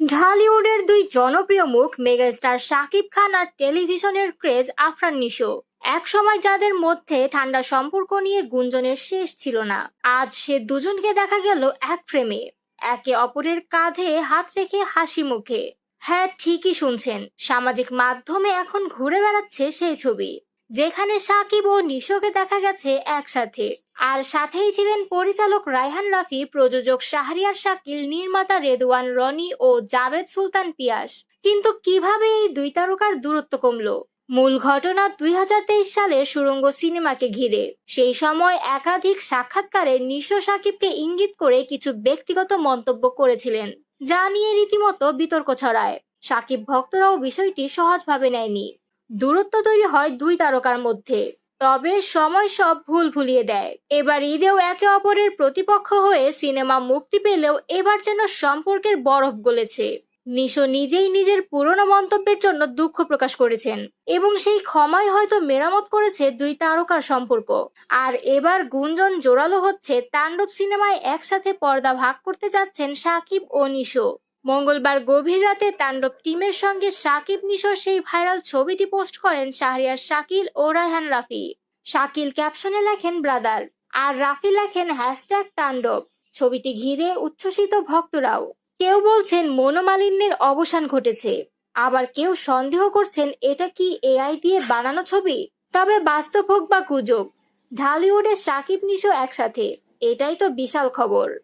ঢালিউডের দুই জনপ্রিয় মুখ মেগাস্টার শাকিব খান আর টেলিভিশনের ক্রেজ আফরান নিশো। এক সময় যাদের মধ্যে ঠান্ডা সম্পর্ক নিয়ে গুঞ্জনের শেষ ছিল না। আজ সে দুজনকে দেখা গেল এক ফ্রেমে। একে অপরের কাঁধে হাত রেখে হাসি মুখে। হ্যাঁ ঠিকই শুনছেন। সামাজিক মাধ্যমে এখন ঘুরে বেড়াচ্ছে সেই ছবি। যেখানে সাকিব ও নিশোকে দেখা গেছে একসাথে। আর সাথেই ছিলেন পরিচালক রায়হান রাফি, প্রযোজক শাহরিয়ার শাকিল, নির্মাতা রেদওয়ান রনি ও জাভেদ সুলতান পিয়াস। কিন্তু কীভাবে এই দুই তারকার দূরত্ব কমলো? মূল ঘটনা দুই হাজার তেইশ সালের সুরঙ্গ সিনেমাকে ঘিরে। সেই সময় একাধিক সাক্ষাৎকারে নিশো সাকিবকে ইঙ্গিত করে কিছু ব্যক্তিগত মন্তব্য করেছিলেন, যা নিয়ে রীতিমতো বিতর্ক ছড়ায়। সাকিব ভক্তরাও বিষয়টি সহজভাবে নেয়নি। দূরত্ব তৈরি হয় দুই তারকার মধ্যে, তবে সময় সব ভুল ভুলিয়ে দেয়। এবার ঈদেও একে অপরের প্রতিপক্ষ হয়ে সিনেমা মুক্তি পেলেও এবার যেন সম্পর্কের বরফ গলেছে। নিশো নিজেই নিজের পুরনো মন্তব্যের জন্য দুঃখ প্রকাশ করেছেন, এবং সেই ক্ষমাই হয়তো মেরামত করেছে দুই তারকার সম্পর্ক। আর এবার গুঞ্জন জোরালো হচ্ছে, তাণ্ডব সিনেমায় একসাথে পর্দা ভাগ করতে যাচ্ছেন সাকিব ও নিশো। মঙ্গলবার গভীর রাতে তাণ্ডব টিমের সঙ্গে সাকিব নিশোর সেই ভাইরাল ছবিটি পোস্ট করেন শাহরিয়ার শাকিল ও রায়হান রাফি। শাকিল ক্যাপশনে লেখেন, ব্রাদার। আর রাফি লেখেন, হ্যাশট্যাগ তাণ্ডব। ছবিটি ঘিরে উচ্ছ্বসিত ভক্তরাও। কেউ বলছেন, মনোমালিন্যের অবসান ঘটেছে। আবার কেউ সন্দেহ করছেন, এটা কি এআই দিয়ে বানানো ছবি? তবে বাস্তব হোক বা গুজব, ঢালিউডে সাকিব নিশো একসাথে। এটাই তো বিশাল খবর।